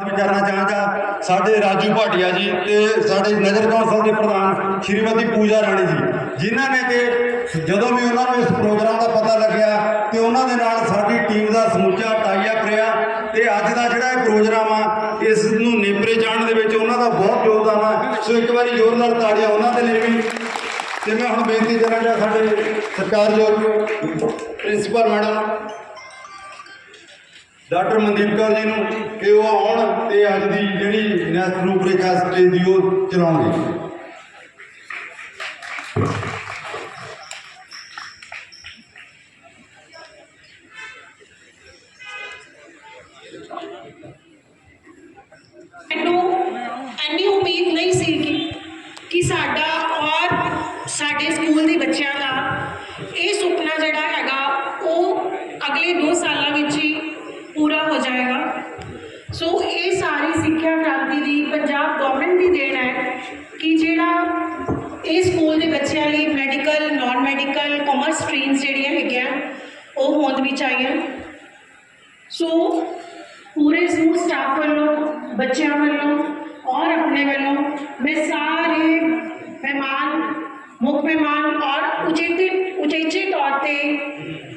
ਕਰਨਾ ਚਾਹਾਂਗਾ, ਸਾਡੇ ਰਾਜੂ ਭਾਟੀਆ ਜੀ ਤੇ ਸਾਡੇ ਨਗਰ ਕੌਂਸਲ ਦੇ ਪ੍ਰਧਾਨ ਸ਼੍ਰੀਮਤੀ ਪੂਜਾ ਰਾਣੀ ਜੀ, ਜਿਨ੍ਹਾਂ ਨੇ ਕਿ ਜਦੋਂ ਵੀ ਉਹਨਾਂ ਨੂੰ ਇਸ ਪ੍ਰੋਗਰਾਮ ਦਾ ਪਤਾ ਲੱਗਿਆ ਤੇ ਉਹਨਾਂ ਦੇ ਨਾਲ ਸਾਡੀ ਟੀਮ ਦਾ ਸਮੁੱਚਾ ਟਾਈਆ ਕਰਿਆ ਤੇ ਅੱਜ ਦਾ ਜਿਹੜਾ ਇਹ ਪ੍ਰੋਗਰਾਮ ਆ, ਇਸ ਨੂੰ ਨੇਪਰੇ ਜਾਣ ਦੇ ਵਿੱਚ ਉਹਨਾਂ ਦਾ ਬਹੁਤ ਯੋਗਦਾਨ ਆ। ਸੋ ਇੱਕ ਵਾਰੀ ਜ਼ੋਰ ਨਾਲ ਤਾੜੀਆਂ ਉਹਨਾਂ ਦੇ ਲਈ ਵੀ। ਤੇ ਮੈਂ ਹੁਣ ਬੇਨਤੀ ਕਰਾਂਗਾ ਸਾਡੇ ਸਰਕਾਰਯੋਗ principal madam doctor Mandeep Kaur ji ਨੂੰ ਕਿ ਉਹ ਆਉਣ ਤੇ ਅੱਜ ਦੀ ਜਿਹੜੀ ਨੈਸਟ ਰੂਪਰੇਖਾ ਸਟੇਜ ਦੀ ਉਹ ਚਲਾਉਣਗੇ। ਹੋਂਦ ਵਿੱਚ ਆਈਆਂ ਸੋ ਪੂਰੇ ਸਮੂਹ ਸਟਾਫ ਵੱਲੋਂ, ਬੱਚਿਆਂ ਵੱਲੋਂ ਔਰ ਆਪਣੇ ਵੱਲੋਂ ਮੈਂ ਸਾਰੇ ਮਹਿਮਾਨ, ਮੁੱਖ ਮਹਿਮਾਨ ਔਰ ਉਚੇਤੇ, ਉਚੇਚੇ ਤੌਰ ਤੇ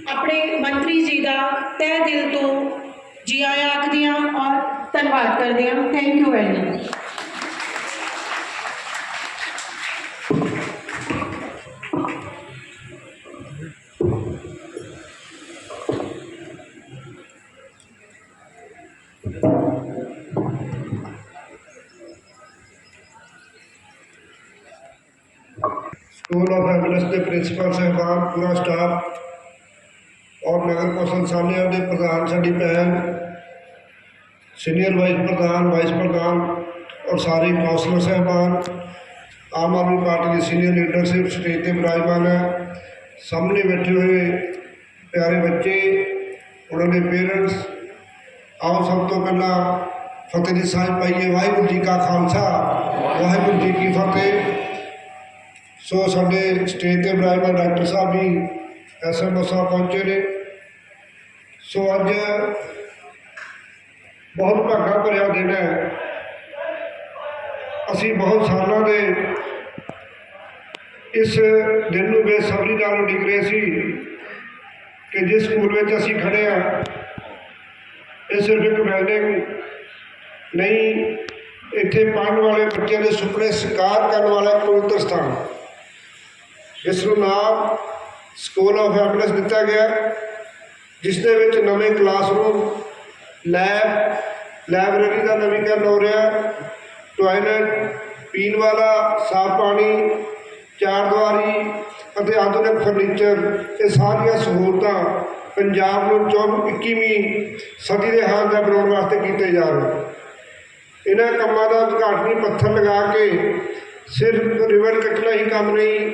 ਆਪਣੇ ਮੰਤਰੀ ਜੀ ਦਾ ਤਹਿ ਦਿਲ ਤੋਂ ਜੀ ਆਇਆਂ ਆਖਦੀ ਹਾਂ ਔਰ ਧੰਨਵਾਦ ਕਰਦੀ ਹਾਂ। Thank you very much school of ambulance ਦੇ ਪ੍ਰਿੰਸੀਪਲ ਸਾਹਿਬਾਨ, ਪੂਰਾ ਸਟਾਫ ਔਰ ਨਗਰ ਕੌਂਸਲ ਸਾਹਮਣੇ ਦੇ ਪ੍ਰਧਾਨ, ਸਾਡੀ ਭੈਣ ਸੀਨੀਅਰ ਵਾਈਸ ਪ੍ਰਧਾਨ ਵਾਈਸ ਪ੍ਰਧਾਨ ਔਰ ਸਾਰੇ ਕੌਂਸਲਰ ਸਾਹਿਬਾਨ, ਆਮ ਆਦਮੀ ਪਾਰਟੀ ਦੀ ਸੀਨੀਅਰ ਲੀਡਰਸ਼ਿਪ ਸਟੇਜ ਤੇ ਵਿਰਾਜਮਾਨ ਹੈ ਸਾਹਮਣੇ ਬੈਠੇ ਹੋਏ ਪਿਆਰੇ ਬੱਚੇ, ਉਹਨਾਂ ਦੇ ਪੇਰੈਂਟਸ ਆਓ ਸਭ ਤੋਂ ਪਹਿਲਾਂ ਫਤਿਹ ਦੀ ਸਾਂਝ ਪਾਈਏ, ਵਾਹਿਗੁਰੂ ਜੀ ਕਾ ਖਾਲਸਾ। ਵਾਹਿਗੁਰੂ ਜੀ ਕੀ ਫਤਿਹ। ਸੋ ਸਾਡੇ ਸਟੇਜ ਤੇ ਬਰਾਬਰ ਡਾਕਟਰ ਸਾਹਿਬ ਵੀ ਐਸਐਮਓ ਸਾਹਿਬ ਪਹੁੰਚੇ ਨੇ। ਸੋ ਅੱਜ ਬਹੁਤ ਭਾਗਾ ਭਰਿਆ ਦਿਨ ਹੈ। ਅਸੀਂ ਬਹੁਤ ਸਾਲਾਂ ਦੇ ਇਸ ਦਿਨ ਨੂੰ ਬੇਸਬਰੀ ਨਾਲ ਉਡੀਕ ਰਹੇ ਸੀ ਕਿ ਜਿਸ ਸਕੂਲ ਵਿੱਚ ਅਸੀਂ ਖੜੇ ਆ ਇਹ ਸਿਰਫ ਇੱਕ ਬਿਲਡਿੰਗ ਨਹੀਂ ਇੱਥੇ ਪੜ੍ਹਨ ਵਾਲੇ ਬੱਚਿਆਂ ਦੇ ਸੁਪਨੇ ਸਾਕਾਰ ਕਰਨ ਵਾਲਾ ਇੱਕ ਪਵਿੱਤਰ ਸਥਾਨ। ਇਸ ਨੂੰ ਨਾਮ ਸਕੂਲ ਆਫ ਐਂਬੂਲੈਂਸ ਦਿੱਤਾ ਗਿਆ ਜਿਸ ਦੇ ਵਿੱਚ ਨਵੇਂ ਕਲਾਸਰੂਮ ਲੈਬ ਲਾਇਬ੍ਰੇਰੀ ਦਾ ਨਵੀਕਰਨ ਹੋ ਰਿਹਾ ਟਾਇਲਟ ਪੀਣ ਵਾਲਾ, ਸਾਫ਼ ਪਾਣੀ, ਚਾਰ ਦੀਵਾਰੀ ਅਤੇ ਆਧੁਨਿਕ ਫਰਨੀਚਰ ਇਹ ਸਾਰੀਆਂ ਸਹੂਲਤਾਂ ਪੰਜਾਬ ਨੂੰ 21ਵੀਂ ਸਦੀ ਦੇ ਹਾਲ ਦਾ ਬਣਾਉਣ ਵਾਸਤੇ ਕੀਤੇ ਜਾ ਰਹੇ ਇਹਨਾਂ ਕੰਮਾਂ ਦਾ ਉਦਘਾਟਨੀ ਪੱਥਰ ਲਗਾ ਕੇ ਸਿਰਫ ਰਿਵਰ ਕੱਟਣਾ ਹੀ ਕੰਮ ਨਹੀਂ,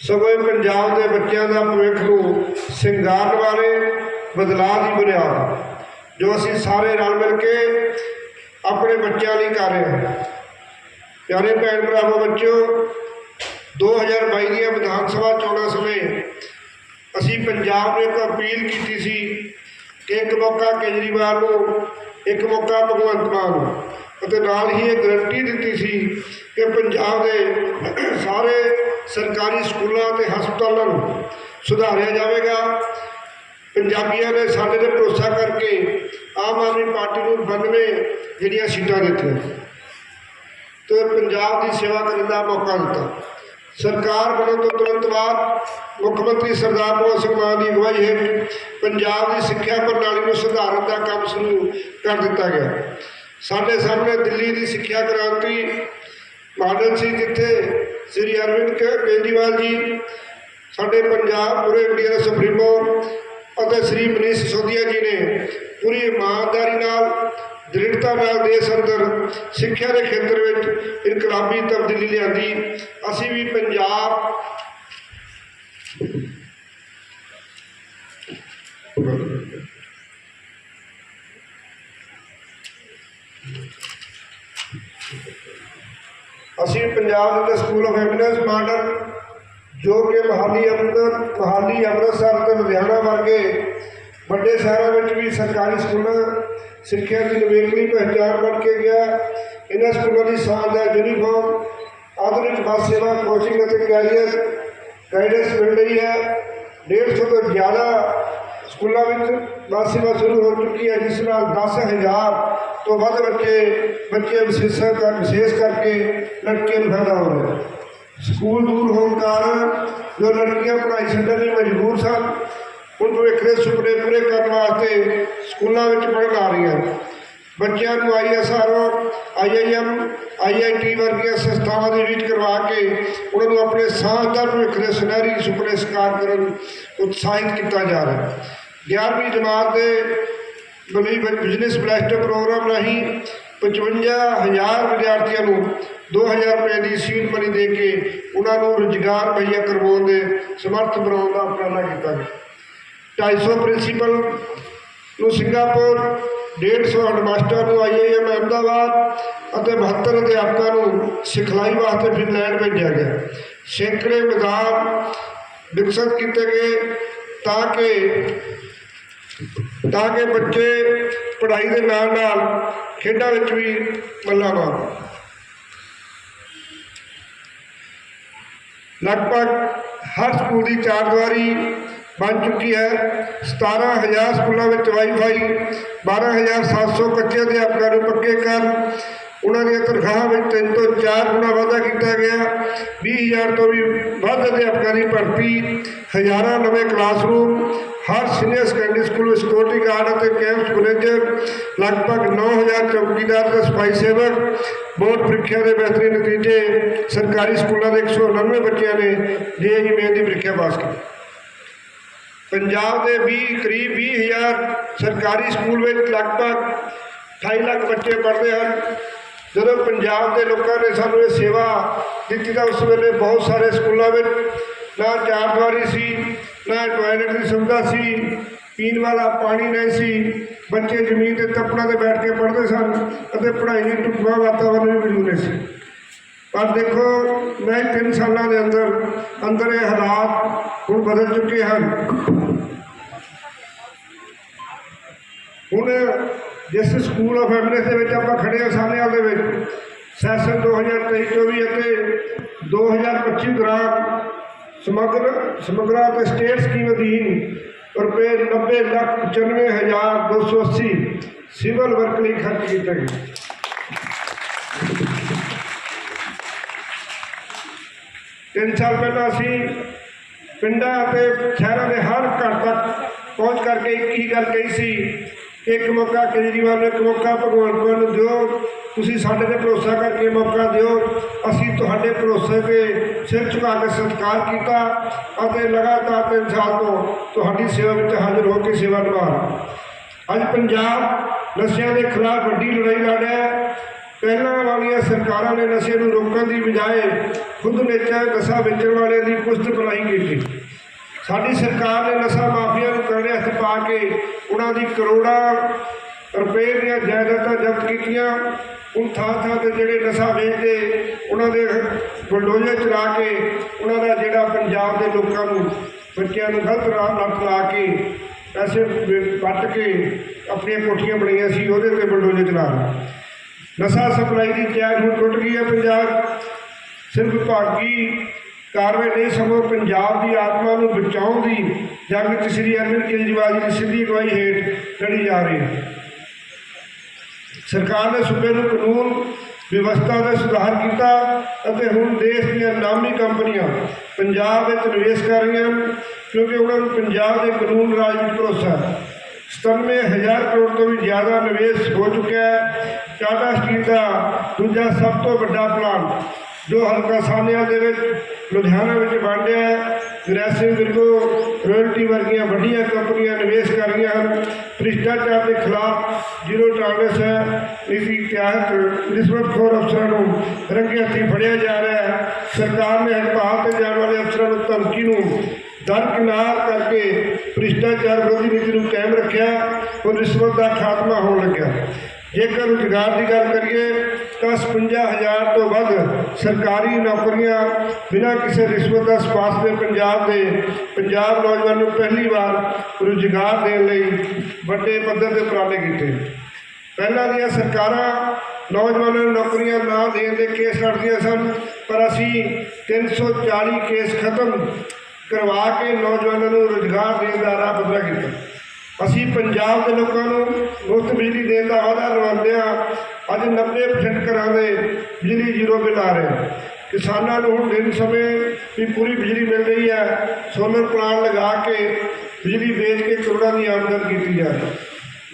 ਸਗੋਂ ਪੰਜਾਬ ਦੇ ਬੱਚਿਆਂ ਦਾ ਭਵਿੱਖ ਨੂੰ ਸਿੰਗਾਰਨ ਵਾਲੇ ਬਦਲਾਅ ਦੀ ਬੁਨਿਆਦ ਜੋ ਅਸੀਂ ਸਾਰੇ ਰਲ ਮਿਲ ਕੇ ਆਪਣੇ ਬੱਚਿਆਂ ਲਈ ਕਰ ਰਹੇ ਹਾਂ। ਪਿਆਰੇ ਭੈਣ ਭਰਾਵੋ, ਬੱਚਿਓ 2022 ਦੀਆਂ ਵਿਧਾਨ ਸਭਾ ਚੋਣਾਂ ਸਮੇਂ ਅਸੀਂ ਪੰਜਾਬ ਨੂੰ ਇੱਕ ਅਪੀਲ ਕੀਤੀ ਸੀ ਕਿ ਇੱਕ ਮੌਕਾ ਕੇਜਰੀਵਾਲ ਨੂੰ, ਇੱਕ ਮੌਕਾ ਭਗਵੰਤ ਮਾਨ ਨੂੰ। ਅਤੇ ਨਾਲ ਹੀ ਇਹ ਗਰੰਟੀ ਦਿੱਤੀ ਸੀ ਕਿ ਪੰਜਾਬ ਦੇ ਸਾਰੇ ਸਰਕਾਰੀ ਸਕੂਲਾਂ ਤੇ ਹਸਪਤਾਲਾਂ ਨੂੰ ਸੁਧਾਰਿਆ ਜਾਵੇਗਾ। ਪੰਜਾਬੀਆਂ ਨੇ ਸਾਡੇ ਤੇ ਭਰੋਸਾ ਕਰਕੇ ਆਮ ਆਦਮੀ ਪਾਰਟੀ ਨੂੰ 92 ਜਿਹੜੀਆਂ ਸੀਟਾਂ ਦਿੱਤੀਆਂ। ਤੇ ਪੰਜਾਬ ਦੀ ਸੇਵਾ ਕਰਨ ਦਾ ਮੌਕਾ ਦਿੱਤਾ। ਸਰਕਾਰ ਬਣਨ ਤੋਂ ਤੁਰੰਤ ਬਾਅਦ ਮੁੱਖ ਮੰਤਰੀ ਸਰਦਾਰ ਭਗਵੰਤ ਸਿੰਘ ਮਾਨ ਦੀ ਅਗਵਾਈ ਹੇਠ ਪੰਜਾਬ ਦੀ ਸਿੱਖਿਆ ਪ੍ਰਣਾਲੀ ਨੂੰ ਸੁਧਾਰਨ ਦਾ ਕੰਮ ਸ਼ੁਰੂ ਕਰ ਦਿੱਤਾ ਗਿਆ। ਸਾਡੇ ਸਾਹਮਣੇ ਦਿੱਲੀ ਦੀ ਸਿੱਖਿਆ ਕ੍ਰਾਂਤੀ ਮਾਡਲ ਸੀ, ਜਿੱਥੇ ਸ੍ਰੀ ਅਰਵਿੰਦ ਕੇ- ਕੇਜਰੀਵਾਲ ਜੀ, ਸਾਡੇ ਪੰਜਾਬ, ਪੂਰੇ ਇੰਡੀਆ ਦੇ ਸੁਪਰੀਮੋ ਅਤੇ ਸ੍ਰੀ ਮਨੀਸ਼ ਸੋਦੀਆ ਜੀ ਨੇ ਪੂਰੀ ਇਮਾਨਦਾਰੀ ਨਾਲ ਦ੍ਰਿੜਤਾ ਨਾਲ ਦੇਸ਼ ਅੰਦਰ ਸਿੱਖਿਆ ਦੇ ਖੇਤਰ ਵਿੱਚ ਇਨਕਲਾਬੀ ਤਬਦੀਲੀ ਲਿਆਂਦੀ। ਅਸੀਂ ਵੀ ਪੰਜਾਬ ਅਸੀਂ ਪੰਜਾਬ ਦੇ ਸਕੂਲ ਆਫ ਐਮਿਨੈਂਸ ਮਾਡਲ ਜੋ ਕਿ ਮਹਾਲੀ ਅੰਮ੍ਰਿਤਸਰ ਮਹਾਲੀ ਅੰਮ੍ਰਿਤਸਰ ਤੇ ਲੁਧਿਆਣਾ ਵਰਗੇ ਵੱਡੇ ਸ਼ਹਿਰਾਂ ਵਿੱਚ ਵੀ ਸਰਕਾਰੀ ਸਕੂਲਾਂ ਸਿੱਖਿਆ ਦੀ ਨਵੇਕਲੀ ਪਹਿਚਾਣ ਬਣ ਕੇ ਗਿਆ। ਇਹਨਾਂ ਸਕੂਲਾਂ ਦੀ ਸਾਂਝ ਹੈ ਯੂਨੀਫਾਰਮ ਆਧੁਨਿਕ ਬੱਸ ਸੇਵਾ ਕੋਚਿੰਗ ਅਤੇ ਕੈਰੀਅਰ ਗਾਈਡੈਂਸ ਮਿਲ ਰਹੀ ਹੈ। 150 ਤੋਂ ਜ਼ਿਆਦਾ ਸਕੂਲਾਂ ਵਿੱਚ ਬੱਸ ਸੇਵਾ ਸ਼ੁਰੂ ਹੋ ਚੁੱਕੀ ਹੈ, ਜਿਸ ਨਾਲ 10000 ਤੋਂ ਵੱਧ ਬੱਚੇ ਬੱਚੇ ਵਿਸ਼ੇਸ਼ ਕਰ, ਵਿਸ਼ੇਸ਼ ਕਰਕੇ ਲੜਕੀਆਂ ਨੂੰ ਫਾਇਦਾ ਹੋ ਰਿਹਾ। ਸਕੂਲ ਦੂਰ ਹੋਣ ਕਾਰਨ ਜੋ ਲੜਕੀਆਂ ਪੜ੍ਹਾਈ ਛੱਡਣ ਲਈ ਮਜਬੂਰ ਸਨ ਹੁਣ ਭਵਿੱਖ ਦੇ ਸੁਪਨੇ ਪੂਰੇ ਕਰਨ ਵਾਸਤੇ ਸਕੂਲਾਂ ਵਿੱਚ ਪੜ੍ਹਨ ਆ ਰਹੀਆਂ। ਹਨ ਬੱਚਿਆਂ ਨੂੰ ਆਈਐਸਆਰ ਆਈਆਈਐਮ ਆਈਆਈਟੀ ਵਰਗੀਆਂ ਸੰਸਥਾਵਾਂ ਦੇ ਵਿੱਚ ਕਰਵਾ ਕੇ ਉਹਨਾਂ ਨੂੰ ਆਪਣੇ ਸਾਂਝਦਾਰ ਭਵਿੱਖ ਦੇ ਸੁਨਹਿਰੀ ਸੁਪਨੇ ਸਾਕਾਰ ਕਰਨ ਉਤਸ਼ਾਹਿਤ ਕੀਤਾ ਜਾ ਰਿਹਾ ਹੈ। 11ਵੀਂ ਜਮਾਤ ਦੇ ਬਲੀ ਬਿਜ਼ਨਸ ਬਲੈਸਟਰ ਪ੍ਰੋਗਰਾਮ ਰਾਹੀਂ 55000 ਵਿਦਿਆਰਥੀਆਂ ਨੂੰ 2000 ਰੁਪਏ ਦੀ ਸੀਟ ਮਨੀ ਦੇ ਕੇ ਉਹਨਾਂ ਨੂੰ ਰੁਜ਼ਗਾਰ ਮੁਹੱਈਆ ਕਰਵਾਉਣ ਦੇ ਸਮਰਥ ਬਣਾਉਣ ਦਾ ਉਪਰਾਲਾ ਕੀਤਾ ਗਿਆ। 250 ਪ੍ਰਿੰਸੀਪਲ ਨੂੰ ਸਿੰਗਾਪੁਰ 150 ਹੈਡਮਾਸਟਰ ਨੂੰ ਆਈਆਈਐਮ ਅਹਿਮਦਾਬਾਦ ਅਤੇ 72 ਅਧਿਆਪਕਾਂ ਨੂੰ ਸਿਖਲਾਈ ਵਾਸਤੇ ਫਿਨਲੈਂਡ ਭੇਜਿਆ ਗਿਆ। ਸੈਂਕੜੇ ਮੈਦਾਨ ਵਿਕਸਿਤ ਕੀਤੇ ਗਏ ਤਾਂ ਕਿ ਤਾਂ ਕਿ ਬੱਚੇ ਪੜ੍ਹਾਈ ਦੇ ਨਾਲ ਨਾਲ ਖੇਡਾਂ ਵਿੱਚ ਵੀ ਮੱਲਾ ਮਾਰਨ ਲਗਭਗ ਹਰ ਸਕੂਲ ਦੀ ਚਾਰ ਦੀਵਾਰੀ ਬਣ ਚੁੱਕੀ ਹੈ। 17000 ਸਕੂਲਾਂ ਵਿੱਚ ਵਾਈਫਾਈ 12700 ਕੱਚੇ ਅਧਿਆਪਕਾਂ ਨੂੰ ਪੱਕੇ ਕਰ। ਉਹਨਾਂ ਦੀਆਂ ਤਨਖਾਹਾਂ ਵਿੱਚ ਤਿੰਨ ਤੋਂ ਚਾਰ ਗੁਣਾ ਵਾਧਾ ਕੀਤਾ ਗਿਆ। 20000 ਤੋਂ ਵੀ ਵੱਧ ਅਧਿਆਪਕਾਂ ਦੀ ਭਰਤੀ। ਹਜ਼ਾਰਾਂ ਨਵੇਂ ਕਲਾਸਰੂਮ ਹਰ ਸੀਨੀਅਰ ਸੈਕੰਡਰੀ ਸਕੂਲ ਵਿੱਚ ਸਿਕਿਉਰਿਟੀ ਗਾਰਡ ਅਤੇ ਕੈਂਪਸ ਮੈਨੇਜਰ ਲਗਭਗ 9000 ਚੌਕੀਦਾਰ ਤੇ ਸਫ਼ਾਈ ਸੇਵਕ, ਬੋਰਡ ਪ੍ਰੀਖਿਆ ਦੇ ਬਿਹਤਰੀਨ ਨਤੀਜੇ, ਸਰਕਾਰੀ ਸਕੂਲਾਂ ਦੇ 199 ਬੱਚਿਆਂ ਨੇ ਜੇਈ ਮੇਨ ਦੀ ਪ੍ਰੀਖਿਆ ਪਾਸ ਕੀਤੀ। ਪੰਜਾਬ ਦੇ 20 ਕਰੀਬ 20000 ਸਰਕਾਰੀ ਸਕੂਲ ਵਿੱਚ ਲਗਭਗ 28 ਲੱਖ ਬੱਚੇ ਪੜ੍ਹਦੇ ਹਨ। ਜਦੋਂ ਪੰਜਾਬ ਦੇ ਲੋਕਾਂ ਨੇ ਸਾਨੂੰ ਇਹ ਸੇਵਾ ਦਿੱਤੀ ਤਾਂ ਉਸ ਵੇਲੇ ਬਹੁਤ ਸਾਰੇ ਸਕੂਲਾਂ ਵਿੱਚ ਨਾ ਚਾਰ ਸੀ, ਨਾ ਟਾਇਲਟ ਦੀ ਸੁਵਿਧਾ ਸੀ, ਪੀਣ ਵਾਲਾ ਪਾਣੀ ਨਹੀਂ ਸੀ, ਬੱਚੇ ਜ਼ਮੀਨ ਤੇ ਤੱਪੜਾਂ ਤੇ ਬੈਠ ਕੇ ਪੜ੍ਹਦੇ ਸਨ ਅਤੇ ਪੜ੍ਹਾਈ ਦੀ ਢੁਕਵਾਂ ਵਾਤਾਵਰਨ ਵੀ ਮੌਜੂਦ ਨਹੀਂ ਸੀ। ਪਰ ਦੇਖੋ, ਮੈਂ ਤਿੰਨ ਸਾਲਾਂ ਦੇ ਅੰਦਰ ਅੰਦਰ ਇਹ ਹਾਲਾਤ ਹੁਣ ਬਦਲ ਚੁੱਕੇ ਹਨ। ਹੁਣ ਜਿਸ ਸਕੂਲ ਆਫ ਐਮਨੈਸ ਦੇ ਵਿੱਚ ਆਪਾਂ ਖੜੇ ਹਾਂ ਸਾਹਨੇਵਾਲ ਦੇ ਵਿੱਚ ਸੈਸ਼ਨ 2023-24 ਅਤੇ 2025 ਦੌਰਾਨ ਸਮਗਰ, ਸਮਗਰਾ ਅਤੇ ਸਟੇਟ ਸਕੀਮ ਅਧੀਨ ਰੁਪਏ 90 ਲੱਖ 95280 ਸਿਵਲ ਵਰਕ ਲਈ ਖਰਚ ਕੀਤਾ ਗਿਆ ਤਿੰਨ ਸਾਲ ਪਹਿਲਾਂ ਅਸੀਂ ਪਿੰਡਾਂ ਅਤੇ ਸ਼ਹਿਰਾਂ ਦੇ ਹਰ ਘਰ ਤੱਕ ਪਹੁੰਚ ਕਰਕੇ ਇੱਕ ਹੀ ਗੱਲ ਕਹੀ ਸੀ ਇੱਕ ਮੌਕਾ ਕੇਜਰੀਵਾਲ ਨੂੰ, ਇੱਕ ਮੌਕਾ ਭਗਵੰਤ ਮਾਨ ਨੂੰ ਦਿਓ। ਤੁਸੀਂ ਸਾਡੇ ਤੇ ਭਰੋਸਾ ਕਰਕੇ ਮੌਕਾ ਦਿਓ। ਅਸੀਂ ਤੁਹਾਡੇ ਭਰੋਸੇ ਤੇ ਸਿਰ ਝੁਕਾ ਕੇ ਸਤਿਕਾਰ ਕੀਤਾ ਅਤੇ ਲਗਾਤਾਰ ਤਿੰਨ ਸਾਲ ਤੋਂ ਤੁਹਾਡੀ ਸੇਵਾ ਵਿੱਚ ਹਾਜ਼ਰ ਹੋ ਕੇ ਸੇਵਾ ਨਿਭਾ ਰਿਹਾ ਅੱਜ ਪੰਜਾਬ ਨਸ਼ਿਆਂ ਦੇ ਖਿਲਾਫ ਵੱਡੀ ਲੜਾਈ ਲੜ ਰਿਹਾ ਹੈ। ਪਹਿਲਾਂ ਵਾਲੀਆਂ ਸਰਕਾਰਾਂ ਨੇ ਨਸ਼ੇ ਨੂੰ ਰੋਕਣ ਦੀ ਬਜਾਏ ਖੁਦ ਵੇਚਿਆ ਨਸ਼ਾ ਵੇਚਣ ਵਾਲਿਆਂ ਦੀ ਪੁਸ਼ਤ ਬਣਾਈ ਕੀਤੀ। ਸਾਡੀ ਸਰਕਾਰ ਨੇ ਨਸ਼ਾ ਮਾਫੀਆ ਨੂੰ ਕਰੜੇ ਹੱਥ ਪਾ ਕੇ ਉਹਨਾਂ ਦੀ ਕਰੋੜਾਂ ਰੁਪਏ ਦੀਆਂ ਜਾਇਦਾਦਾਂ ਜ਼ਬਤ ਕੀਤੀਆਂ। ਹੁਣ ਥਾਂ ਥਾਂ ਤੇ ਜਿਹੜੇ ਨਸ਼ਾ ਵੇਚਦੇ, ਉਹਨਾਂ ਦੇ ਬਲਡੋਜ਼ਰ ਚਲਾ ਕੇ ਉਹਨਾਂ ਦਾ ਜਿਹੜਾ ਪੰਜਾਬ ਦੇ ਲੋਕਾਂ ਨੂੰ, ਬੱਚਿਆਂ ਨੂੰ ਗਲਤ ਰਾਹ ਲੱਤ ਲਾ ਕੇ ਪੈਸੇ ਵ- ਵੱਟ ਕੇ ਆਪਣੀਆਂ ਕੋਠੀਆਂ ਬਣਾਈਆਂ ਸੀ, ਉਹਦੇ ਤੇ ਬਲਡੋਜ਼ਰ ਚਲਾ ਰਹੇ ਨਸ਼ਾ ਸਪਲਾਈ ਦੀ ਚੈਨ ਨੂੰ ਟੁੱਟ ਗਈ ਹੈ ਪੰਜਾਬ। ਸਿਰਫ ਵਿਭਾਗੀ ਕਾਰਵਾਈ ਨਹੀਂ, ਸਗੋਂ ਪੰਜਾਬ ਦੀ ਆਤਮਾ ਨੂੰ ਬਚਾਉਣ ਦੀ ਜੰਗ ਵਿੱਚ ਸ੍ਰੀ ਅਰਵਿੰਦ ਕੇਜਰੀਵਾਲ ਜੀ ਦੀ ਸਿੱਧੀ ਅਗਵਾਈ ਹੇਠ ਲੜੀ ਜਾ ਰਹੀ ਹੈ। ਸਰਕਾਰ ਨੇ ਸੂਬੇ ਨੂੰ ਕਾਨੂੰਨ ਵਿਵਸਥਾ ਦਾ ਸੁਧਾਰ ਕੀਤਾ ਅਤੇ ਹੁਣ ਦੇਸ਼ ਦੀਆਂ ਨਾਮੀ ਕੰਪਨੀਆਂ ਪੰਜਾਬ ਵਿੱਚ ਨਿਵੇਸ਼ ਕਰ ਰਹੀਆਂ ਹਨ, ਕਿਉਂਕਿ ਉਹਨਾਂ ਨੂੰ ਪੰਜਾਬ ਦੇ ਕਾਨੂੰਨ ਰਾਜ ਵਿੱਚ ਭਰੋਸਾ ਹੈ। 97000 ਕਰੋੜ ਤੋਂ ਵੀ ਜ਼ਿਆਦਾ ਨਿਵੇਸ਼ ਹੋ ਚੁੱਕਿਆ ਹੈ। ਟਾਟਾ ਸਟੀਲ ਦਾ ਦੂਜਾ ਸਭ ਤੋਂ ਵੱਡਾ ਪਲਾਂਟ ਜੋ ਹਲਕਾ ਸਾਨੇਵਾਲ ਦੇ ਵਿੱਚ ਲੁਧਿਆਣਾ ਵਿੱਚ ਬਣ ਰਿਹਾ ਹੈ। ਗ੍ਰੈਸਿਵ ਵਿਰਗੋ ਰੋਇਲਟੀ ਵਰਗੀਆਂ ਵੱਡੀਆਂ ਕੰਪਨੀਆਂ ਨਿਵੇਸ਼ ਕਰ ਰਹੀਆਂ ਹਨ। ਭ੍ਰਿਸ਼ਟਾਚਾਰ ਦੇ ਖਿਲਾਫ ਜ਼ੀਰੋ ਟਾਲਰੈਂਸ ਹੈ। ਇਸ ਦੀ ਤਹਿਤ ਰਿਸ਼ਵਤਖੋਰ ਅਫਸਰਾਂ ਨੂੰ ਰੰਗੇ ਹੱਥੀਂ ਫੜਿਆ ਜਾ ਰਿਹਾ ਹੈ। ਸਰਕਾਰ ਨੇ ਹੜਤਾਲ ਤੇ ਜਾਣ ਵਾਲੇ ਅਫਸਰਾਂ ਨੂੰ ਧਮਕੀ ਨੂੰ ਦਰਕਿਨਾਰ ਕਰਕੇ ਭ੍ਰਿਸ਼ਟਾਚਾਰ ਵਿਰੋਧੀ ਨੀਤੀ ਨੂੰ ਕਾਇਮ ਰੱਖਿਆ ਔਰ ਰਿਸ਼ਵਤ ਦਾ ਖਾਤਮਾ ਹੋਣ ਲੱਗਿਆ। ਜੇਕਰ ਰੁਜ਼ਗਾਰ ਦੀ ਗੱਲ ਕਰੀਏ, ਤਾਂ 55000 ਤੋਂ ਵੱਧ ਸਰਕਾਰੀ ਨੌਕਰੀਆਂ ਬਿਨਾਂ ਕਿਸੇ ਰਿਸ਼ਵਤ ਦਾ ਸਪਾਸ ਦੇ ਪੰਜਾਬ ਦੇ ਪੰਜਾਬ ਨੌਜਵਾਨ ਨੂੰ ਪਹਿਲੀ ਵਾਰ ਰੁਜ਼ਗਾਰ ਦੇਣ ਲਈ ਵੱਡੇ ਪੱਧਰ ਤੇ ਉਪਰਾਲੇ ਕੀਤੇ। ਪਹਿਲਾਂ ਦੀਆਂ ਸਰਕਾਰਾਂ ਨੌਜਵਾਨਾਂ ਨੂੰ ਨੌਕਰੀਆਂ ਨਾ ਦੇਣ ਦੇ ਕੇਸ ਲੜਦੀਆਂ ਸਨ, ਪਰ ਅਸੀਂ 340 ਕੇਸ ਖਤਮ ਕਰਵਾ ਕੇ ਨੌਜਵਾਨਾਂ ਨੂੰ ਰੁਜ਼ਗਾਰ ਦੇਣ ਦਾ ਰਾਹ ਪੱਧਰਾ ਕੀਤਾ। ਅਸੀਂ ਪੰਜਾਬ ਦੇ ਲੋਕਾਂ ਨੂੰ ਮੁਫਤ ਬਿਜਲੀ ਦੇਣ ਦਾ ਵਾਅਦਾ ਨਿਭਾਉਂਦੇ ਹਾਂ। ਅੱਜ 90% ਘਰਾਂ ਦੇ ਬਿਜਲੀ ਜ਼ੀਰੋ ਬਿੱਲ ਆ ਰਹੇ। ਕਿਸਾਨਾਂ ਨੂੰ ਹੁਣ ਦਿਨ ਸਮੇਂ ਵੀ ਪੂਰੀ ਬਿਜਲੀ ਮਿਲ ਰਹੀ ਹੈ। ਸੋਲਰ ਪਲਾਂਟ ਲਗਾ ਕੇ ਬਿਜਲੀ ਵੇਚ ਕੇ ਕਰੋੜਾਂ ਦੀ ਆਮਦਨ ਕੀਤੀ ਜਾ ਰਹੀ। ਹੈ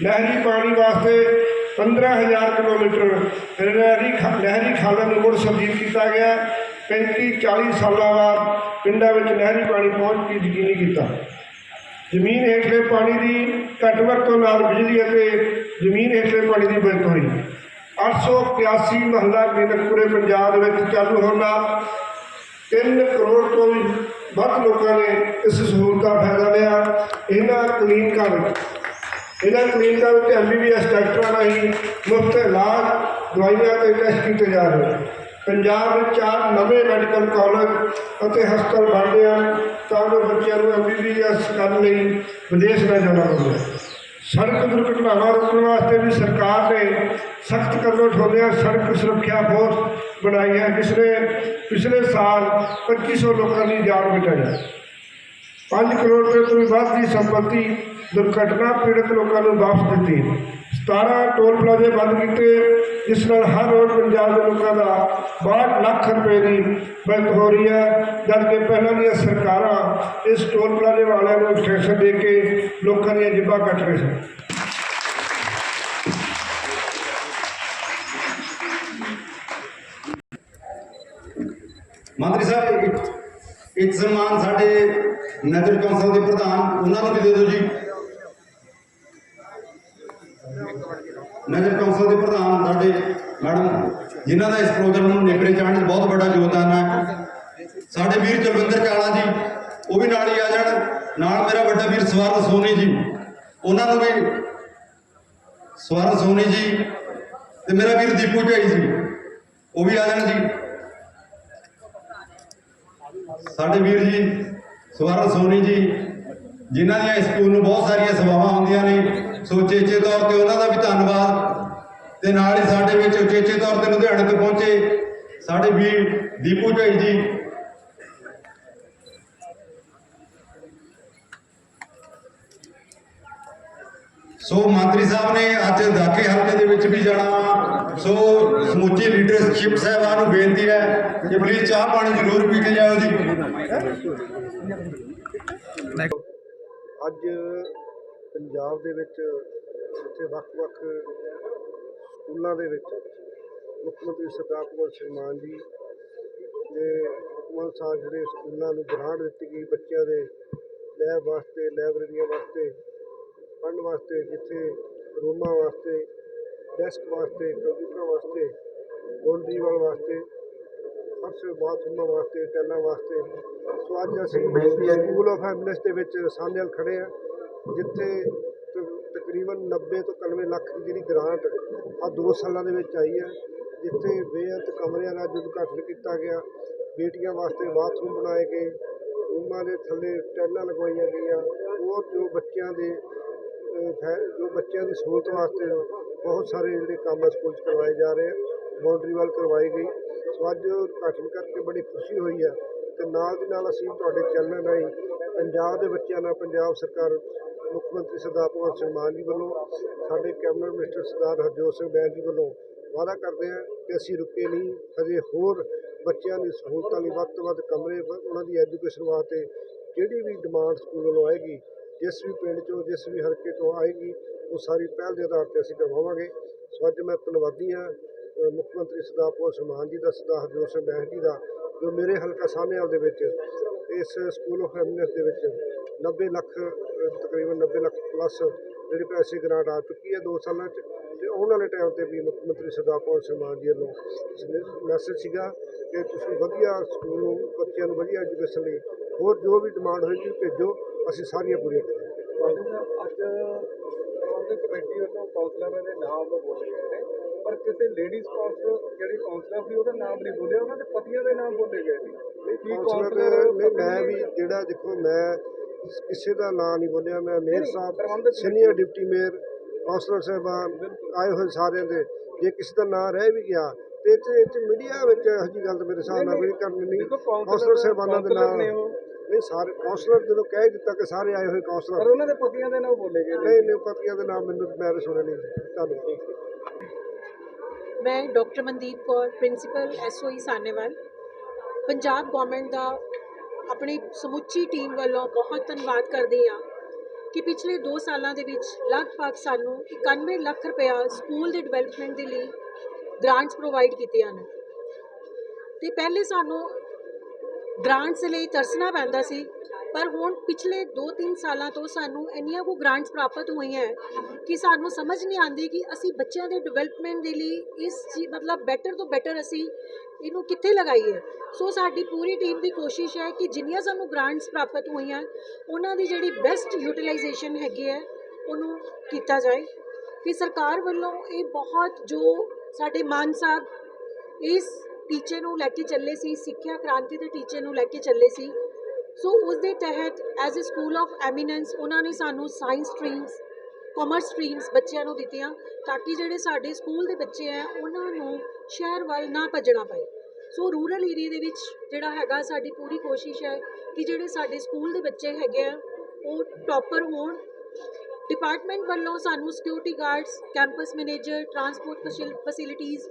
ਨਹਿਰੀ ਪਾਣੀ ਵਾਸਤੇ 15000 ਕਿਲੋਮੀਟਰ ਨਹਿਰੀ ਖਾ- ਨਹਿਰੀ ਨੂੰ ਮੁੜ ਸੰਦੀਪ ਕੀਤਾ ਗਿਆ। 35 40 ਸਾਲਾਂ ਬਾਅਦ ਪਿੰਡਾਂ ਵਿੱਚ ਨਹਿਰੀ ਪਾਣੀ ਪਹੁੰਚ ਕੇ ਯਕੀਨੀ ਕੀਤਾ। ਜ਼ਮੀਨ ਹੇਠਲੇ ਪਾਣੀ ਦੀ ਘੱਟ ਵਰਤੋਂ ਨਾਲ ਬਿਜਲੀ ਅਤੇ ਜ਼ਮੀਨ ਹੇਠਲੇ ਪਾਣੀ ਦੀ ਬਚਤ ਹੋਈ। 881 ਮਹੱਲਾ ਕਲੀਨਿਕ ਪੂਰੇ ਪੰਜਾਬ ਦੇ ਵਿੱਚ ਚਾਲੂ ਹੋਣ ਨਾਲ 3 ਕਰੋੜ ਤੋਂ ਵੀ ਵੱਧ ਲੋਕਾਂ ਨੇ ਇਸ ਸਹੂਲਤ ਦਾ ਫਾਇਦਾ ਲਿਆ। ਇਹਨਾਂ ਕਲੀਨਿਕਾਂ ਵਿੱਚ ਇਹਨਾਂ ਕਲੀਨਿਕਾਂ ਵਿੱਚ ਐਮਬੀਬੀਐਸ ਡਾਕਟਰਾਂ ਰਾਹੀਂ ਮੁਫਤ ਇਲਾਜ, ਦਵਾਈਆਂ ਤੇ ਟੈਸਟ ਕੀਤੇ ਜਾ ਰਹੇ ਹਨ ਪੰਜਾਬ ਵਿੱਚ ਚਾਰ ਨਵੇਂ ਮੈਡੀਕਲ ਕਾਲਜ ਅਤੇ ਹਸਪਤਾਲ ਬਣਦੇ ਹਨ, ਤਾਂ ਜੋ ਬੱਚਿਆਂ ਨੂੰ ਐਮਬੀਬੀਐਸ ਕਰਨ ਲਈ ਵਿਦੇਸ਼ ਨਾ ਜਾਣਾ ਪਵੇ। ਸੜਕ ਦੁਰਘਟਨਾਵਾਂ ਰੋਕਣ ਵਾਸਤੇ ਵੀ ਸਰਕਾਰ ਨੇ ਸਖਤ ਕਦਮ ਉਠਾਉਂਦੇ ਉਠਾਉਂਦਿਆਂ ਸੜਕ ਸੁਰੱਖਿਆ ਫੋਰਸ ਬਣਾਈ ਹੈ। ਜਿਸ ਨੇ ਪਿਛਲੇ ਸਾਲ 2500 ਲੋਕਾਂ ਦੀ ਜਾਨ ਬਚਾਈ 5 ਕਰੋੜ ਰੁਪਏ ਤੋਂ ਵੀ ਵੱਧ ਦੀ ਸੰਪਤੀ ਦੁਰਘਟਨਾ ਪੀੜਤ ਲੋਕਾਂ ਨੂੰ ਵਾਪਸ ਦਿੱਤੀ। 17 ਟੋਲ ਪਲਾਜ਼ੇ ਬੰਦ ਕੀਤੇ, ਜਿਸ ਨਾਲ ਹਰ ਰੋਜ਼ ਪੰਜਾਬ ਦੇ ਲੋਕਾਂ ਦਾ 62 ਲੱਖ ਰੁਪਏ ਦੀ ਬਚਤ ਹੋ ਰਹੀ ਹੈ। ਜਦਕਿ ਪਹਿਲਾਂ ਦੀਆਂ ਸਰਕਾਰਾਂ ਇਸ ਟੋਲ ਪਲਾਜ਼ੇ ਵਾਲਿਆਂ ਨੂੰ ਟੈਕਸ ਦੇ ਕੇ ਲੋਕਾਂ ਦੀਆਂ ਜਿੱਬਾਂ ਕੱਟ ਰਹੇ ਸਨ। ਮੰਤਰੀ ਸਾਹਿਬ, ਇੱਕ ਇੱਕ ਸਨਮਾਨ ਸਾਡੇ ਨਗਰ ਕੌਂਸਲ ਦੇ ਪ੍ਰਧਾਨ, ਉਹਨਾਂ ਨੂੰ ਵੀ ਦੇ ਦਿਓ ਜੀ। ਨਗਰ ਕੌਂਸਲ ਦੇ ਪ੍ਰਧਾਨ ਸਾਡੇ ਮੈਡਮ, ਜਿਨ੍ਹਾਂ ਦਾ ਇਸ ਪ੍ਰੋਗਰਾਮ ਨੂੰ ਨਿਪਰੇ ਚਾੜਨ 'ਚ ਬਹੁਤ ਵੱਡਾ ਯੋਗਦਾਨ ਹੈ। ਸਾਡੇ ਵੀਰ ਜਲਵਿੰਦਰ ਚਾਲਾ ਜੀ, ਉਹ ਵੀ ਨਾਲ ਹੀ ਆ ਜਾਣ। ਨਾਲ ਮੇਰਾ ਵੱਡਾ ਵੀਰ ਸਵਰਨ ਸੋਨੀ ਜੀ, ਉਹਨਾਂ ਨੂੰ ਵੀ ਸਵਰਨ ਸੋਨੀ ਜੀ ਤੇ ਮੇਰਾ ਵੀਰ ਦੀਪੂ ਝਾਈ ਜੀ, ਉਹ ਵੀ ਆ ਜਾਣ ਜੀ। ਸਾਡੇ ਵੀਰ ਜੀ ਸਵਰਨ ਸੋਨੀ ਜੀ, ਜਿਨ੍ਹਾਂ ਦੀਆਂ ਇਸ ਸਕੂਲ ਨੂੰ ਬਹੁਤ ਸਾਰੀਆਂ ਸੇਵਾਵਾਂ ਹੁੰਦੀਆਂ ਨੇ। ਸੋਚੇਚੇ ਤੌਰ ਤੇ ਉਹਨਾਂ ਦਾ ਵੀ ਧੰਨਵਾਦ ਤੇ ਨਾਲ ਹੀ ਸਾਡੇ ਵਿੱਚ ਉਚੇਚੇ ਤੌਰ ਤੇ ਲੁਧਿਆਣੇ ਤੋਂ ਪਹੁੰਚੇ ਸਾਡੇ ਵੀਰ ਦੀਪੂ ਝਾਈ ਜੀ। ਸੋ ਮੰਤਰੀ ਸਾਹਿਬ ਨੇ ਅੱਜ ਦਾਖੇ ਹਲਕੇ ਦੇ ਵਿੱਚ ਵੀ ਜਾਣਾ। ਵਾ ਸੋ ਸਮੁੱਚੀ ਲੀਡਰਸ਼ਿਪ ਸਾਹਿਬਾਨ ਨੂੰ ਬੇਨਤੀ ਹੈ ਕਿ ਪਲੀਜ਼ ਚਾਹ ਪਾਣੀ ਜ਼ਰੂਰ ਪੀ ਕੇ ਜਾਓ ਜੀ। ਅੱਜ ਪੰਜਾਬ ਦੇ ਵਿੱਚ ਇੱਥੇ ਵੱਖ-ਵੱਖ ਸਕੂਲਾਂ ਦੇ ਵਿੱਚ ਮੁੱਖ ਮੰਤਰੀ ਸਰਦਾਰ ਭਗਵੰਤ ਸਿੰਘ ਮਾਨ ਜੀ ਦੇ ਹੁਕਮਾਂ ਅਨੁਸਾਰ ਜਿਹੜੇ ਸਕੂਲਾਂ ਨੂੰ ਗ੍ਰਾਂਟ ਦਿੱਤੀ ਗਈ ਬੱਚਿਆਂ ਦੇ ਲੈਬ ਵਾਸਤੇ ਲਾਇਬ੍ਰੇਰੀਆਂ ਵਾਸਤੇ ਪੜ੍ਹਨ ਵਾਸਤੇ ਜਿੱਥੇ ਰੂਮਾਂ ਵਾਸਤੇ ਡੈਸਕ ਵਾਸਤੇ ਕੰਪਿਊਟਰ ਵਾਸਤੇ ਬਾਉਂਡਰੀ ਵਾਲ ਵਾਸਤੇ ਫਰਸ਼ ਬਾਥਰੂਮਾਂ ਵਾਸਤੇ ਟੈਲਾਂ ਵਾਸਤੇ। ਸੋ ਅੱਜ ਅਸੀਂ ਸਕੂਲ ਆਫ ਹੈਪਨੈਸ ਦੇ ਵਿੱਚ ਸਾਹਮਣੇ ਖੜੇ ਆ ਜਿੱਥੇ ਤ- ਤਕਰੀਬਨ 90 ਤੋਂ 91 ਲੱਖ ਦੀ ਜਿਹੜੀ ਗ੍ਰਾਂਟ ਆ ਦੋ ਸਾਲਾਂ ਦੇ ਵਿੱਚ ਆਈ ਹੈ, ਜਿੱਥੇ ਬੇਅੰਤ ਕਮਰਿਆਂ ਦਾ ਉਦਘਾਟਨ ਕੀਤਾ ਗਿਆ, ਬੇਟੀਆਂ ਵਾਸਤੇ ਬਾਥਰੂਮ ਬਣਾਏ ਗਏ, ਰੂਮਾਂ ਦੇ ਥੱਲੇ ਟੈਲਾਂ ਲਗਵਾਈਆਂ ਗਈਆਂ ਉਹ ਜੋ ਬੱਚਿਆਂ ਦੇ ਜੋ ਬੱਚਿਆਂ ਦੀ ਸਹੂਲਤ ਵਾਸਤੇ ਬਹੁਤ ਸਾਰੇ ਜਿਹੜੇ ਕੰਮ ਸਕੂਲ 'ਚ ਕਰਵਾਏ ਜਾ ਰਹੇ ਆ ਬਾਉਂਡਰੀ ਵਾਲ ਕਰਵਾਈ ਗਈ। ਸੋ ਅੱਜ ਉਦਘਾਟਨ ਕਰਕੇ ਬੜੀ ਖੁਸ਼ੀ ਹੋਈ ਹੈ ਤੇ ਨਾਲ ਦੀ ਨਾਲ ਅਸੀਂ ਤੁਹਾਡੇ ਚੈਨਲ ਰਾਹੀਂ ਪੰਜਾਬ ਦੇ ਬੱਚਿਆਂ ਨਾਲ ਪੰਜਾਬ ਸਰਕਾਰ ਮੁੱਖ ਮੰਤਰੀ ਸਰਦਾਰ ਭਗਵੰਤ ਸਿੰਘ ਮਾਨ ਜੀ ਵੱਲੋਂ, ਸਾਡੇ ਕੈਬਨਿਟ ਮਿਨਿਸਟਰ ਸਰਦਾਰ ਹਰਜੋਤ ਸਿੰਘ ਬੈਂਸ ਜੀ ਵੱਲੋਂ ਵਾਅਦਾ ਕਰਦੇ ਹਾਂ ਕਿ ਅਸੀਂ ਰੁਕੇ ਨਹੀਂ, ਹਜੇ ਹੋਰ ਬੱਚਿਆਂ ਦੀ ਸਹੂਲਤਾਂ ਲਈ ਵੱਧ ਤੋਂ ਵੱਧ ਕਮਰੇ ਉਹਨਾਂ ਦੀ ਐਜੂਕੇਸ਼ਨ ਵਾਸਤੇ ਜਿਹੜੀ ਵੀ ਡਿਮਾਂਡ ਸਕੂਲ ਵੱਲੋਂ ਆਏਗੀ, ਜਿਸ ਵੀ ਪਿੰਡ ਚੋਂ, ਜਿਸ ਵੀ ਹਲਕੇ ਤੋਂ ਆਏਗੀ, ਉਹ ਸਾਰੀ ਪਹਿਲ ਦੇ ਆਧਾਰ ਤੇ ਅਸੀਂ ਕਰਵਾਵਾਂਗੇ। ਸੋ ਅੱਜ ਮੈਂ ਧੰਨਵਾਦੀ ਹਾਂ ਮੁੱਖ ਮੰਤਰੀ ਸਰਦਾਰ ਭਗਵੰਤ ਸਿੰਘ ਮਾਨ ਜੀ ਦਾ, ਸਰਦਾਰ ਹਰਜੋਤ ਸਿੰਘ ਬੈਂਸ ਜੀ ਦਾ, ਜੋ ਮੇਰੇ ਹਲਕਾ ਸਾਹਮਣੇ ਦੇ ਵਿੱਚ, ਇਸ ਸਕੂਲ ਆਫ ਹੈਮਨੈਸ ਦੇ ਵਿੱਚ 90 ਲੱਖ ਤਕਰੀਬਨ 90 ਲੱਖ ਪਲੱਸ ਜਿਹੜੇ ਪੈਸੇ ਗ੍ਰਾਂਟ ਆ ਚੁੱਕੀ ਹੈ ਦੋ ਸਾਲਾਂ 'ਚ ਤੇ ਆਉਣ ਵਾਲੇ ਟਾਈਮ ਤੇ ਵੀ ਮੁੱਖ ਮੰਤਰੀ ਸਰਦਾਰ ਭਗਵੰਤ ਸਿੰਘ ਮਾਨ ਜੀ ਵੱਲੋਂ ਮੈਸੇਜ ਸੀਗਾ ਕਿ ਤੁਸੀਂ ਵਧੀਆ ਸਕੂਲ ਨੂੰ ਬੱਚਿਆਂ ਨੂੰ ਵਧੀਆ ਐਜੂਕੇਸ਼ਨ ਲਈ ਹੋਰ ਜੋ ਵੀ ਡਿਮਾਂਡ ਹੋਏਗੀ ਭੇਜੋ ਅਸੀਂ ਸਾਰੀਆਂ ਪੂਰੀਆਂ ਕਰਾਂਗੇ। ਅੱਜ ਪ੍ਰਬੰਧਕ ਕਮੇਟੀ ਵੱਲੋਂ ਕੌਂਸਲਰਾਂ ਦੇ ਨਾਮ ਬੋਲੇ ਗਏ ਨੇ ਪਰ ਕਿਸੇ ਲੇਡੀਜ਼ ਕੌਂਸਲਰ ਜਿਹੜੀ ਕੌਂਸਲਰ ਸੀ ਉਹਦਾ ਨਾਮ ਨਹੀਂ ਬੋਲਿਆ ਉਹਨਾਂ ਦੇ ਪਤੀਆਂ ਦੇ ਨਾਮ ਬੋਲੇ ਗਏ ਸੀ ਕੀ ਕਾਉਂਸਲਰ ਨੇ ਮੈਂ ਵੀ ਜਿਹੜਾ ਦੇਖੋ ਮੈਂ ਕਿਸੇ ਦਾ ਨਾਂ ਨਹੀਂ ਬੋਲਿਆ ਮੈਂ ਮੇਅਰ ਸਾਹਿਬ ਸੀਨੀਅਰ ਡਿਪਟੀ ਮੇਅਰ ਕੌਂਸਲਰ ਸਾਹਿਬਾਨ ਆਏ ਹੋਏ ਸਾਰਿਆਂ ਦੇ ਜੇ ਕਿਸੇ ਦਾ ਨਾਂ ਰਹਿ ਵੀ ਗਿਆ ਤੇ ਇਹ 'ਚ ਮੀਡੀਆ ਵਿੱਚ ਇਹੋ ਗੱਲ ਤਾਂ ਮੇਰੇ ਹਿਸਾਬ ਨਾਲ ਕੋਈ ਕਰਨੀ ਨਹੀਂ। ਕੌਂਸਲਰ ਕਾਉਂਸਲਰ ਸਾਹਿਬਾਨਾਂ ਦੇ ਨਾਂ ਨਹੀਂ ਸਾਰੇ ਕੌਂਸਲਰ ਜਦੋਂ ਕਹਿ ਦਿੱਤਾ ਕਿ ਸਾਰੇ ਆਏ ਹੋਏ ਪਰ ਕੌਂਸਲਰ ਉਹਨਾਂ ਦੇ ਪਤੀਆਂ ਦੇ ਨਾਮ ਬੋਲੇ ਗਏ ਨਹੀਂ ਨਹੀਂ ਪਤੀਆਂ ਦੇ ਨਾਮ ਮੈਨੂੰ ਮੈਂ ਸੁਣਿਆ ਨਹੀਂ। ਧੰਨਵਾਦ। ਮੈਂ doctor Mandeep Kaur principal SOE Sahnewal. Punjab government ਦਾ ਆਪਣੀ ਸਮੁੱਚੀ ਟੀਮ ਵੱਲੋਂ ਬਹੁਤ ਧੰਨਵਾਦ ਕਰਦੀ ਹਾਂ ਕਿ ਪਿਛਲੇ 2 ਸਾਲਾਂ ਦੇ ਵਿੱਚ ਲਗਭਗ ਸਾਨੂੰ 91 ਲੱਖ ਰੁਪਇਆ ਸਕੂਲ ਦੇ ਡਿਵੈਲਪਮੈਂਟ ਦੇ ਲਈ ਗ੍ਰਾਂਟਸ ਪ੍ਰੋਵਾਈਡ ਕੀਤੀਆਂ ਨੇ ਤੇ ਪਹਿਲੇ ਸਾਨੂੰ ਗ੍ਰਾਂਟਸ ਲਈ ਤਰਸਣਾ ਪੈਂਦਾ ਸੀ। ਪਰ ਹੁਣ ਪਿਛਲੇ 2-3 ਸਾਲਾਂ ਤੋਂ ਸਾਨੂੰ ਇੰਨੀਆਂ ਕੋ ਗ੍ਰਾਂਟਸ ਪ੍ਰਾਪਤ ਹੋਈਆਂ ਹੈ ਕਿ ਸਾਨੂੰ ਸਮਝ ਨਹੀਂ ਆਉਂਦੀ ਕਿ ਅਸੀਂ ਬੱਚਿਆਂ ਦੇ ਡਿਵੈਲਪਮੈਂਟ ਦੇ ਲਈ ਇਸ ਚੀ, ਮਤਲਬ ਬੈਟਰ ਤੋਂ ਬੈਟਰ ਅਸੀਂ ਇਹਨੂੰ ਕਿੱਥੇ ਲਗਾਈਏ। ਸੋ ਸਾਡੀ ਪੂਰੀ ਟੀਮ ਦੀ ਕੋਸ਼ਿਸ਼ ਹੈ ਕਿ ਜਿੰਨੀਆਂ ਸਾਨੂੰ ਗ੍ਰਾਂਟਸ ਪ੍ਰਾਪਤ ਹੋਈਆਂ, ਉਹਨਾਂ ਦੀ ਜਿਹੜੀ ਬੈਸਟ ਯੂਟਿਲਾਈਜੇਸ਼ਨ ਹੈਗੀ ਹੈ, ਉਹਨੂੰ ਕੀਤਾ ਜਾਏ। ਕਿ ਸਰਕਾਰ ਵੱਲੋਂ ਇਹ ਬਹੁਤ ਜੋ ਸਾਡੇ ਮਾਨ ਸਾਹਿਬ ਇਸ ਟੀਚੇ ਨੂੰ ਲੈ ਕੇ ਚੱਲੇ ਸੀ, ਸਿੱਖਿਆ ਕ੍ਰਾਂਤੀ ਦੇ ਟੀਚੇ ਨੂੰ ਲੈ ਕੇ ਚੱਲੇ ਸੀ ਸੋ ਉਸ ਦੇ ਤਹਿਤ as a school of eminence ਉਹਨਾਂ ਨੇ ਸਾਨੂੰ ਸਾਇੰਸ ਸਟਰੀਮਸ ਕਾਮਰਸ ਸਟਰੀਮਸ ਬੱਚਿਆਂ ਨੂੰ ਦਿੱਤੀਆਂ ਤਾਂ ਕਿ ਜਿਹੜੇ ਸਾਡੇ ਸਕੂਲ ਦੇ ਬੱਚੇ ਆ ਉਹਨਾਂ ਨੂੰ ਸ਼ਹਿਰ ਵੱਲ ਨਾ ਭੱਜਣਾ ਪਏ। ਸੋ ਰੂਰਲ ਏਰੀਆ ਦੇ ਵਿੱਚ ਜਿਹੜਾ ਹੈਗਾ ਸਾਡੀ ਪੂਰੀ ਕੋਸ਼ਿਸ਼ ਹੈ ਕਿ ਜਿਹੜੇ ਸਾਡੇ ਸਕੂਲ ਦੇ ਬੱਚੇ ਹੈਗੇ ਆ, ਉਹ ਟੌਪਰ ਹੋਣ। ਡਿਪਾਰਟਮੈਂਟ ਵੱਲੋਂ ਸਾਨੂੰ security guards campus manager transport facilities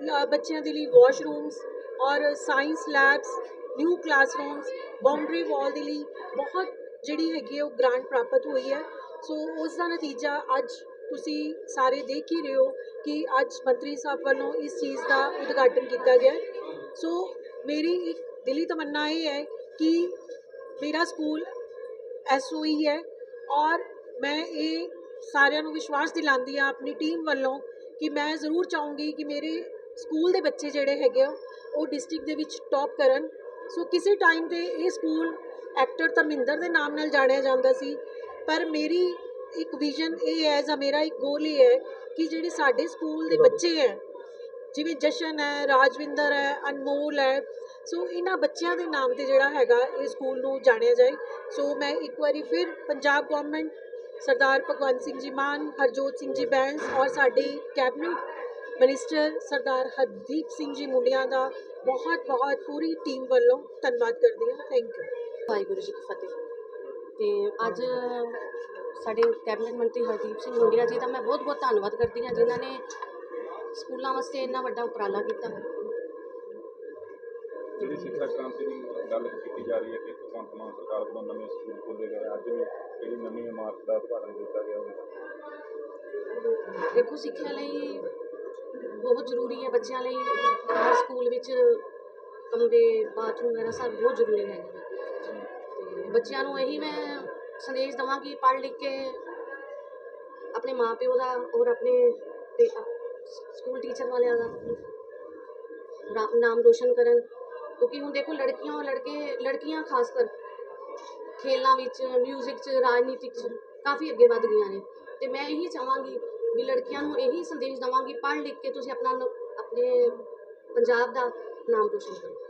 ਲ- ਬੱਚਿਆਂ ਦੇ ਲਈ ਵਾਸ਼ਰੂਮਸ ਔਰ science labs new classrooms boundary wall ਦੇ ਲਈ ਬਹੁਤ ਜਿਹੜੀ ਹੈਗੀ ਹੈ ਉਹ ਗ੍ਰਾਂਟ ਪ੍ਰਾਪਤ ਹੋਈ ਹੈ। ਸੋ ਉਸ ਦਾ ਨਤੀਜਾ ਅੱਜ ਤੁਸੀਂ ਸਾਰੇ ਦੇਖ ਹੀ ਰਹੇ ਹੋ ਕਿ ਅੱਜ ਮੰਤਰੀ ਸਾਹਿਬ ਵੱਲੋਂ ਇਸ ਚੀਜ਼ ਦਾ ਉਦਘਾਟਨ ਕੀਤਾ ਗਿਆ ਸੋ ਮੇਰੀ ਇੱਕ ਦਿਲੀ ਤਮੰਨਾ ਇਹ ਹੈ ਕਿ ਮੇਰਾ ਸਕੂਲ ਐਸਓਈ ਹੈ ਔਰ ਮੈਂ ਇਹ ਸਾਰਿਆਂ ਨੂੰ ਵਿਸ਼ਵਾਸ ਦਿਲਾਉਂਦੀ ਹਾਂ ਆਪਣੀ ਟੀਮ ਵੱਲੋਂ ਕਿ ਮੈਂ ਜ਼ਰੂਰ ਚਾਹੂੰਗੀ ਕਿ ਮੇਰੇ ਸਕੂਲ ਦੇ ਬੱਚੇ ਜਿਹੜੇ ਹੈਗੇ ਆ ਉਹ ਡਿਸਟ੍ਰਿਕਟ ਦੇ ਵਿੱਚ ਟੌਪ ਕਰਨ। ਸੋ ਕਿਸੇ ਟਾਈਮ ਤੇ ਇਹ ਸਕੂਲ ਐਕਟਰ ਧਰਮਿੰਦਰ ਦੇ ਨਾਮ ਨਾਲ ਜਾਣਿਆ ਜਾਂਦਾ ਸੀ, ਪਰ ਮੇਰੀ ਇੱਕ ਵਿਜ਼ਨ ਇਹ ਹੈ ਜਾਂ ਮੇਰਾ ਇੱਕ ਗੋਲ ਇਹ ਹੈ ਕਿ ਜਿਹੜੇ ਸਾਡੇ ਸਕੂਲ ਦੇ ਬੱਚੇ ਹੈ, ਜਿਵੇਂ ਜਸ਼ਨ ਹੈ, ਰਾਜਵਿੰਦਰ ਹੈ, ਅਨਮੋਲ ਹੈ, ਸੋ ਇਹਨਾਂ ਬੱਚਿਆਂ ਦੇ ਨਾਮ ਤੇ ਜਿਹੜਾ ਹੈਗਾ ਇਹ ਸਕੂਲ ਨੂੰ ਜਾਣਿਆ ਜਾਏ। ਸੋ ਮੈਂ ਇੱਕ ਵਾਰੀ ਫਿਰ ਪੰਜਾਬ ਗਵਰਨਮੈਂਟ ਸਰਦਾਰ ਭਗਵੰਤ ਸਿੰਘ ਜੀ ਮਾਨ, ਹਰਜੋਤ ਸਿੰਘ ਜੀ ਬੈਂਸ ਔਰ ਸਾਡੇ ਕੈਬਨਿਟ ਮਿਨਿਸਟਰ ਸਰਦਾਰ ਹਰਦੀਪ ਸਿੰਘ ਜੀ ਮੁੰਡਿਆਂ ਦਾ ਬਹੁਤ ਬਹੁਤ ਪੂਰੀ ਟੀਮ ਵੱਲੋਂ ਧੰਨਵਾਦ ਕਰਦੀ ਹਾਂ। ਥੈਂਕ ਯੂ ਵਾਹਿਗੁਰੂ ਜੀ ਕੀ ਫਤਿਹ। ਤੇ ਅੱਜ ਸਾਡੇ ਕੈਬਨਿਟ ਮੰਤਰੀ ਹਰਦੀਪ ਸਿੰਘ ਮੁੰਡਿਆ ਜੀ ਦਾ ਮੈਂ ਬਹੁਤ ਬਹੁਤ ਧੰਨਵਾਦ ਕਰਦੀ ਹਾਂ ਜਿਨ੍ਹਾਂ ਨੇ ਸਕੂਲਾਂ ਵਾਸਤੇ ਇੰਨਾ ਵੱਡਾ ਉਪਰਾਲਾ ਕੀਤਾ। ਜਿਹੜੀ ਸਿੱਖਿਆ ਕ੍ਰਾਂਤੀ ਦੀ ਗੱਲ ਕੀਤੀ ਜਾ ਰਹੀ ਹੈ ਕਿ ਭਗਵੰਤ ਮਾਨ ਸਰਕਾਰ ਵੱਲੋਂ ਨਵੇਂ ਸਕੂਲ ਖੋਲ੍ਹੇ ਗਏ ਅੱਜ ਵੀ ਜਿਹੜੀ ਨਵੀਂ ਇਮਾਰਤ ਦਾ ਉਦਘਾਟਨ ਕੀਤਾ ਗਿਆ ਹੋਵੇ ਦੇਖੋ ਸਿੱਖਿਆ ਲਈ ਬਹੁਤ ਜ਼ਰੂਰੀ ਹੈ ਬੱਚਿਆਂ ਲਈ। ਹਰ ਸਕੂਲ ਵਿੱਚ ਕਮਰੇ ਬਾਥਰੂਮ ਵਗੈਰਾ ਸਭ ਬਹੁਤ ਜ਼ਰੂਰੀ ਹੈ ਤੇ ਬੱਚਿਆਂ ਨੂੰ ਇਹੀ ਮੈਂ ਸੰਦੇਸ਼ ਦਵਾਂ ਕਿ ਪੜ੍ਹ ਲਿਖ ਕੇ ਆਪਣੇ ਮਾਪਿਓ ਦਾ ਔਰ ਆਪਣੇ ਤੇ ਸਕੂਲ ਟੀਚਰ ਵਾਲਿਆਂ ਦਾ ਨਾਮ ਰੋਸ਼ਨ ਕਰਨ। ਕਿਉਂਕਿ ਹੁਣ ਦੇਖੋ ਲੜਕੀਆਂ ਔਰ ਲੜਕੇ, ਲੜਕੀਆਂ ਖਾਸ ਕਰ ਖੇਲਾਂ ਵਿੱਚ ਮਿਊਜ਼ਿਕ 'ਚ, ਰਾਜਨੀਤਿਕ 'ਚ ਕਾਫੀ ਅੱਗੇ ਵੱਧ ਗਈਆਂ ਨੇ। ਤੇ ਮੈਂ ਇਹੀ ਚਾਹਾਂਗੀ ਵੀ ਲੜਕੀਆਂ ਨੂੰ ਇਹੀ ਸੰਦੇਸ਼ ਦਵਾਂਗੀ, ਪੜ੍ਹ ਲਿਖ ਕੇ ਤੁਸੀਂ ਆਪਣਾ ਆਪਣੇ ਪੰਜਾਬ ਦਾ ਨਾਮ ਰੋਸ਼ਨ ਕਰੋ।